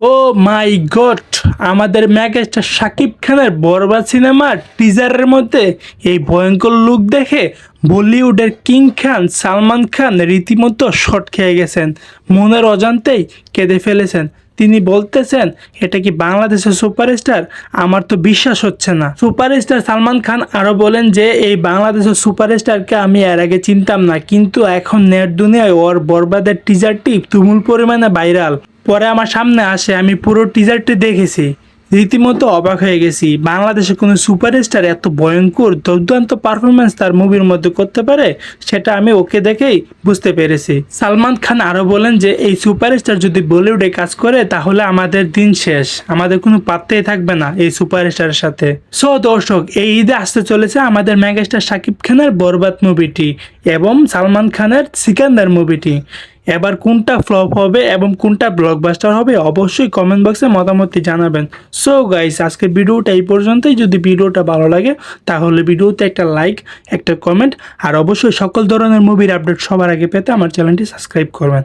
O my god, আমাদের megastar Shakib খানের বরবাদ সিনেমার টিজারের মধ্যে এই ভয়ঙ্কর লুক দেখে বলিউডের কিং খান সালমান খান রীতিমতো শট খেয়ে গেছেন। মনের অজান্তেই কেঁদে ফেলেছেন। তিনি বলতেছেন, এটা কি বাংলাদেশের সুপারস্টার আমার তো বিশ্বাস হচ্ছে না। সুপারস্টার সালমান খান আরও বলেন যে, এই বাংলাদেশের সুপারস্টারকে আমি এর আগে চিনতাম না, কিন্তু এখন নেট দুনিয়ায় ওর বরবাদের টিজারটি তুমুল পরিমাণে ভাইরাল পরে আমার সামনে আসে, আমি পুরো টিজারটি দেখেছি। রীতিমতো অবাক হয়ে গেছি। বাংলাদেশে কোনো সুপারস্টার এত ভয়ঙ্কর, দুর্দান্ত পারফরমেন্স তার মুভির মধ্যে করতে পারে, সেটা আমি ওকে দেখেই বুঝতে পেরেছি। সালমান খান আরও বলেন যে, এই সুপারস্টার যদি বলিউডে কাজ করে, তাহলে আমাদের দিন শেষ। আমাদের কোনো পাত্তাই থাকবে না এই সুপারস্টারের সাথে। সো দর্শক, এই ঈদে আসতে চলেছে আমাদের মেগাস্টার শাকিব খানের বরবাদ মুভিটি এবং সালমান খানের সিকান্দার মুভিটি। এবার কোনটা ফ্লপ হবে এবং কোনটা ব্লকবাস্টার হবে অবশ্যই কমেন্ট বক্সে মতামতটি জানাবেন। সো গাইস আজকের ভিডিওটা এই পর্যন্তই। যদি ভিডিওটা ভালো লাগে, তাহলে ভিডিওতে একটা লাইক একটা কমেন্ট আর অবশ্যই সকল ধরনের মুভির আপডেট সবার আগে পেতে আমার চ্যানেলটি সাবস্ক্রাইব করবেন।